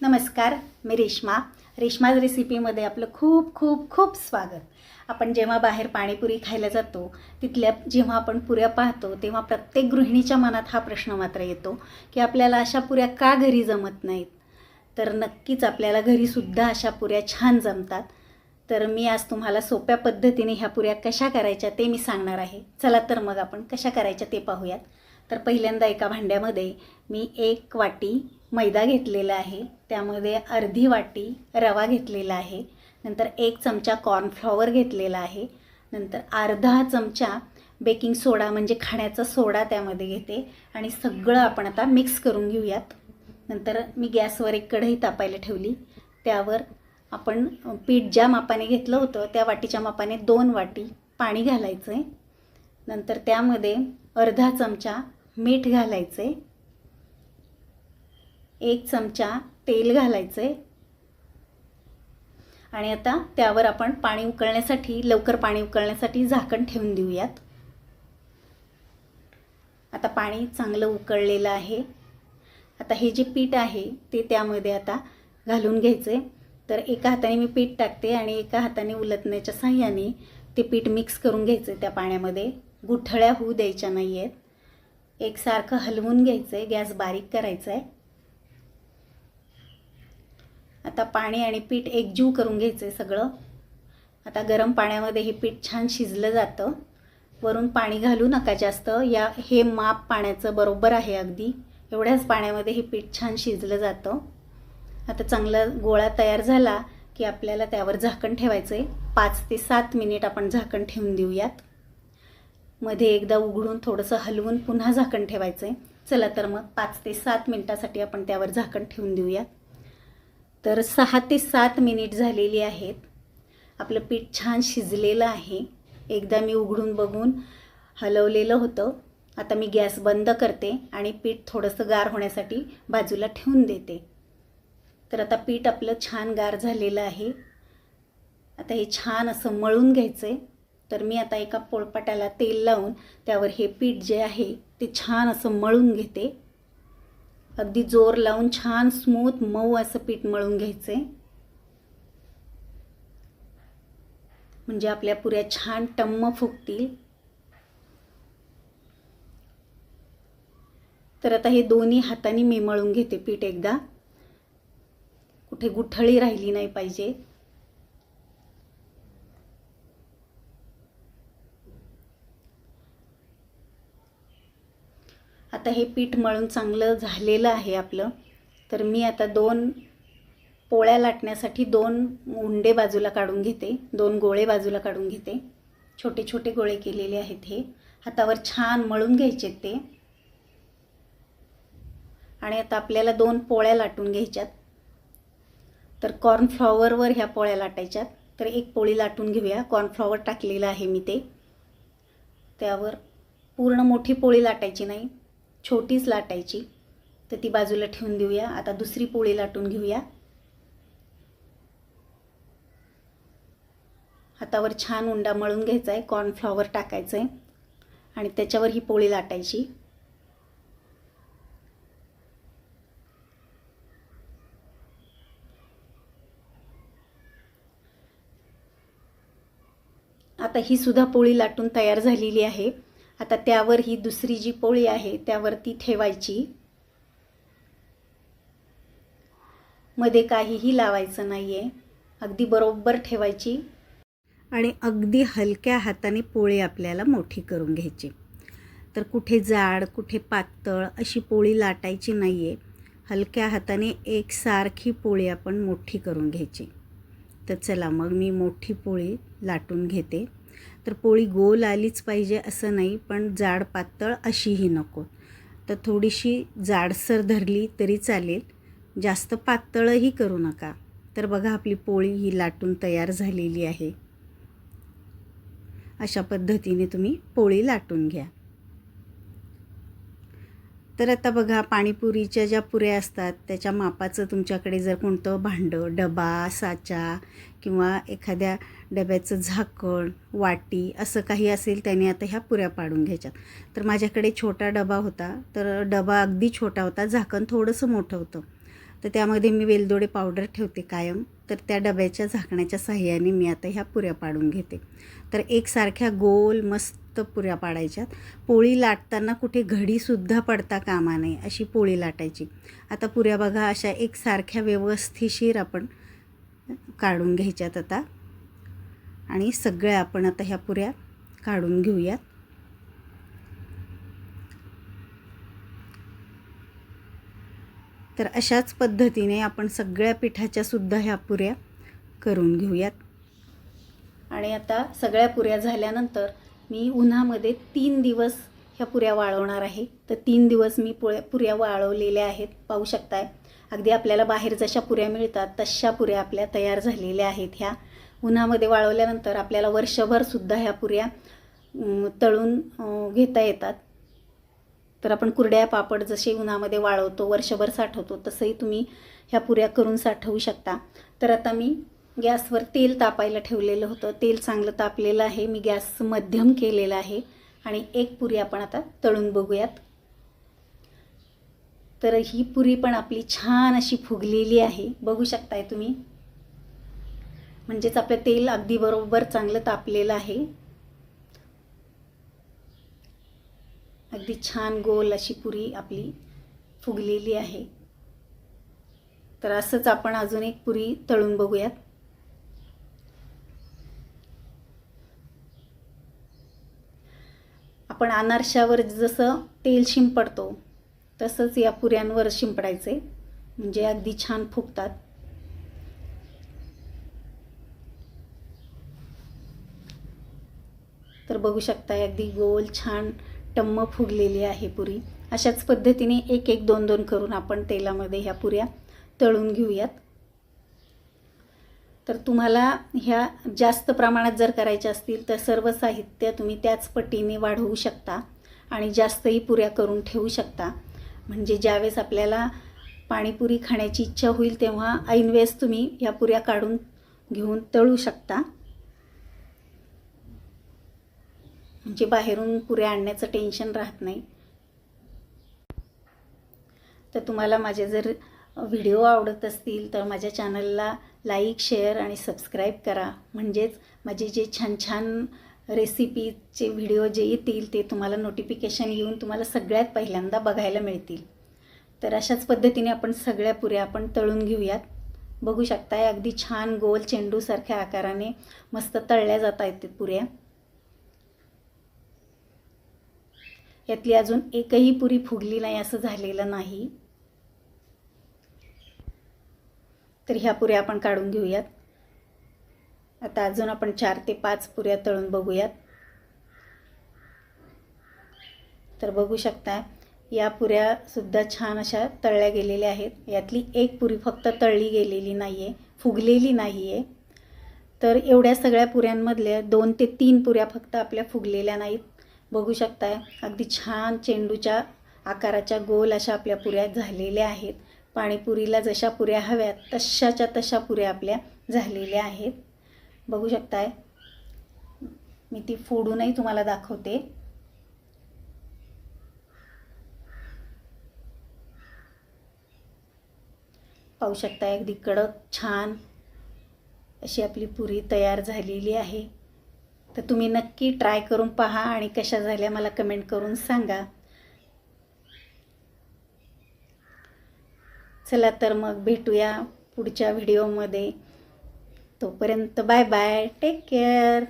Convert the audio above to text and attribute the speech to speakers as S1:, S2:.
S1: नमस्कार मी रेश्मा. रेश्माज रेसिपीमध्ये आपलं खूप खूप खूप स्वागत. आपण जेव्हा बाहेर पाणीपुरी खायला जातो तिथल्या जेव्हा आपण पुऱ्या पाहतो तेव्हा प्रत्येक गृहिणीच्या मनात हा प्रश्न मात्र येतो की आपल्याला अशा पुऱ्या का घरी जमत नाहीत? तर नक्कीच आपल्याला घरीसुद्धा अशा पुऱ्या छान जमतात. तर मी आज तुम्हाला सोप्या पद्धतीने ह्या पुऱ्या कशा करायच्या ते मी सांगणार आहे. चला तर मग आपण कशा करायच्या ते पाहूयात. तर पहिल्यांदा एका भांड्यामध्ये मी एक वाटी मैदा घेतलेला आहे. त्यामध्ये अर्धी वाटी रवा घेतलेला आहे. नंतर एक चमचा कॉर्नफ्लॉवर घेतलेला आहे. नंतर अर्धा चमचा बेकिंग सोडा म्हणजे खाण्याचा सोडा त्यामध्ये घेते. आणि सगळं आपण आता मिक्स करून घेऊयात. नंतर मी गॅसवर एक कढई तापायला ठेवली. त्यावर आपण पीठ ज्या मापाने घेतलं होतं त्या वाटीच्या मापाने दोन वाटी पाणी घालायचं आहे नंतर त्यामध्ये अर्धा चमचा मीठ घालायचं आहे एक चमचा तेल घालायचं आहे आणि आता त्यावर आपण पाणी उकळण्यासाठी लवकर पाणी उकळण्यासाठी झाकण ठेवून देऊयात. आता पाणी चांगलं उकळलेलं आहे. आता हे जे पीठ आहे ते त्यामध्ये आता घालून घ्यायचे तर एका हाताने मी पीठ टाकते आणि एका हाताने उलटण्याच्या साह्याने ते पीठ मिक्स करून घ्यायचं त्या पाण्यामध्ये. गुठळ्या होऊ द्यायच्या नाही आहेत एकसारखं हलवून घ्यायचं आहे गॅस बारीक करायचा आहे आता पाणी आणि पीठ एकजीव करून घ्यायचं आहे सगळं. आता गरम पाण्यामध्ये हे पीठ छान शिजलं जातं. वरून पाणी घालू नका जास्त. या हे माप पाण्याचं बरोबर आहे अगदी. एवढ्याच पाण्यामध्ये हे पीठ छान शिजलं जातं. आता चांगला गोळा तयार झाला की आपल्याला त्यावर झाकण ठेवायचं आहे पाच ते सात मिनिट आपण झाकण ठेवून देऊयात. मध्ये एकदा उघडून थोडंसं हलवून पुन्हा झाकण ठेवायचं आहे चला तर मग पाच ते सात मिनटासाठी आपण त्यावर झाकण ठेवून देऊयात तर सहा ते सात मिनिट झालेली आहेत. आपलं पीठ छान शिजलेलं आहे. एकदा मी उघडून बघून हलवलेलं होतं. आता मी गॅस बंद करते आणि पीठ थोडंसं गार होण्यासाठी बाजूला ठेवून देते. तर आता पीठ आपलं छान गार झालेलं आहे. आता हे छान असं मळून घ्यायचं आहे तर मी आता एका पोळपाटाला तेल लावून त्यावर हे पीठ जे आहे ते छान असं मळून घेते. अगदी जोर लावून छान स्मूथ मऊ असं पीठ मळून घ्यायचं. आहे म्हणजे आपल्या पुऱ्या छान टम्म फुगतील. तर आता हे दोन्ही हाताने मी मळून घेते पीठ एकदा. कुठे गुठळी राहिली नाही पाहिजे. आता हे पीठ मळून चांगलं झालेलं आहे आपलं. तर मी आता दोन पोळ्या लाटण्यासाठी दोन उंडे बाजूला काढून घेते. दोन गोळे बाजूला काढून घेते. छोटे छोटे गोळे केलेले आहेत हे. हातावर छान मळून घ्यायचे ते. आणि आता आपल्याला दोन पोळ्या लाटून घ्यायच्यात. तर कॉर्नफ्लॉवरवर ह्या पोळ्या लाटायच्यात. तर एक पोळी लाटून घेऊया. कॉर्नफ्लॉवर टाकलेलं आहे मी ते. त्यावर पूर्ण मोठी पोळी लाटायची नाही. छोटीच लाटायची. तर ती बाजूला ठेवून देऊया. आता दुसरी पोळी लाटून घेऊया. हातावर छान उंडा मळून घ्यायचा आहे कॉर्नफ्लॉवर टाकायचं आहे आणि त्याच्यावर ही पोळी लाटायची. आता ही सुद्धा पोळी लाटून तयार झालेली आहे. आता त्यावर ही दुसरी जी पोळी आहे त्यावरती ठेवायची. मध्ये काहीही लावायचं नाही आहे अगदी बरोबर ठेवायची. आणि अगदी हलक्या हाताने पोळी आपल्याला मोठी करून घ्यायची. तर कुठे जाड कुठे पातळ अशी पोळी लाटायची नाही आहे हलक्या हाताने एकसारखी पोळी आपण मोठी करून घ्यायची. तर चला मग मी मोठी पोळी लाटून घेते. तर पोळी गोल आलीच पाहिजे असं नाही पण जाड पातळ अशीही नको. तर थोडीशी जाडसर धरली तरी चालेल. जास्त पातळही करू नका. तर बघा आपली पोळी ही लाटून तयार झालेली आहे. अशा पद्धतीने तुम्ही पोळी लाटून घ्या. तर आता बघा पाणीपुरीच्या ज्या पुऱ्या असतात त्याच्या मापाचं तुमच्याकडे जर कोणतं भांडं डबा साचा किंवा एखाद्या डब्याचं झाकण वाटी असं काही असेल त्याने आता ह्या पुऱ्या पाडून घ्यायच्यात. तर माझ्याकडे छोटा डबा होता तर डबा अगदी छोटा होता झाकण थोडंसं मोठं होतं. तर त्यामध्ये मी वेलदोडे पावडर ठेवते कायम तर त्या डब्याच्या झाकण्याच्या साह्याने मी आता ह्या पुऱ्या पाडून घेते. तर एकसारख्या गोल मस्त पुऱ्या पाडायच्यात. पोळी लाटताना कुठे घडीसुद्धा पडता कामा नये अशी पोळी लाटायची. आता पुऱ्या बघा अशा एकसारख्या व्यवस्थिशीर आपण काढून घ्यायच्यात आता. आणि सगळ्या आपण आता ह्या पुऱ्या काढून घेऊयात. तर अशाच पद्धतीने आपण सगळ्या पिठाच्या सुद्धा ह्या पुऱ्या करून घेऊयात. आणि आता सगळ्या पुऱ्या झाल्यानंतर मी उन्हामध्ये तीन दिवस ह्या पुऱ्या वाळवणार आहे. तर तीन दिवस मी पुऱ्या पुऱ्या वाळवलेल्या आहेत. पाहू शकताय. अगदी आपल्याला बाहेर जशा पुऱ्या मिळतात तशा पुऱ्या आपल्या तयार झालेल्या आहेत ह्या. उन्हामध्ये वाळवल्यानंतर आपल्याला वर्षभरसुद्धा ह्या पुऱ्या तळून घेता येतात. तर आपण कुरड्या पापड जसे उन्हामध्ये वाळवतो वर्षभर साठवतो तसंही तुम्ही ह्या पुऱ्या करून साठवू शकता. तर आता मी गॅसवर तेल तापायला ठेवलेलं होतं. तेल चांगलं तापलेलं आहे. मी गॅस मध्यम केलेला आहे. आणि एक पुरी आपण आता तळून बघूयात. तर ही पुरी पण आपली छान अशी फुगलेली आहे. बघू शकताय तुम्ही. म्हणजेच आपलं तेल अगदी बरोबर चांगलं तापलेलं आहे. अगदी छान गोल अशी पुरी आपली फुगलेली आहे. तर असंच आपण अजून एक पुरी तळून बघूयात. आपण अनारशावर जसं तेल शिंपडतो तसंच या पुऱ्यांवर शिंपडायचे. म्हणजे अगदी छान फुगतात. तर बघू शकता अगदी गोल छान टम्म फुगलेली आहे पुरी. अशाच पद्धतीने एक एक दोन दोन करून आपण तेलामध्ये ह्या पुऱ्या तळून घेऊयात. तर तुम्हाला ह्या जास्त प्रमाणात जर करायच्या असतील तर सर्व साहित्य तुम्ही त्याच पटीने वाढवू शकता आणि जास्तही पुऱ्या करून ठेवू शकता. म्हणजे ज्यावेळेस आपल्याला पाणीपुरी खाण्याची इच्छा होईल तेव्हा ऐनवेळेस तुम्ही ह्या पुऱ्या काढून घेऊन तळू शकता. म्हणजे बाहेरून पुऱ्या आणण्याचं टेन्शन राहत नाही. तर तुम्हाला माझे जर व्हिडिओ आवडत असतील तर माझ्या चॅनलला लाईक शेअर आणि सबस्क्राईब करा. म्हणजेच माझे जे छान छान रेसिपीचे व्हिडिओ जे येतील ते तुम्हाला नोटिफिकेशन येऊन तुम्हाला सगळ्यात पहिल्यांदा बघायला मिळतील. तर अशाच पद्धतीने आपण सगळ्या पुऱ्या आपण तळून घेऊयात. बघू शकताय अगदी छान गोल चेंडूसारख्या आकाराने मस्त तळल्या जात आहेत ते पुऱ्या. यातली अजून एकही पुरी फुगली नाही असं झालेलं नाही. तर ह्या पुऱ्या आपण काढून घेऊयात. आता अजून आपण चार ते पाच पुऱ्या तळून बघूयात. तर बघू शकता या पुऱ्या सुद्धा छान अशा तळल्या गेलेल्या आहेत. यातली एक पुरी फक्त तळली गेलेली नाही आहे फुगलेली नाही आहे तर एवढ्या सगळ्या पुऱ्यांमधल्या दोन ते तीन पुऱ्या फक्त आपल्या फुगलेल्या नाहीत. बघू शकताय अगदी छान चेंडूच्या आकाराच्या गोल अशा आपल्या पुऱ्या झालेल्या आहेत. पाणीपुरीला जशा पुऱ्या हव्यात तशाच्या तशा पुऱ्या आपल्या झालेल्या आहेत. बघू शकताय. मी ती फोडूनही तुम्हाला दाखवते. पाहू शकताय अगदी कडक छान अशी आपली पुरी तयार झालेली आहे. तर तुम्ही नक्की ट्राय करून पहा आणि कशा झाल्या मला कमेंट करून सांगा. चला तर मग भेटूया पुढच्या व्हिडिओमध्ये तोपर्यंत बाय बाय टेक केअर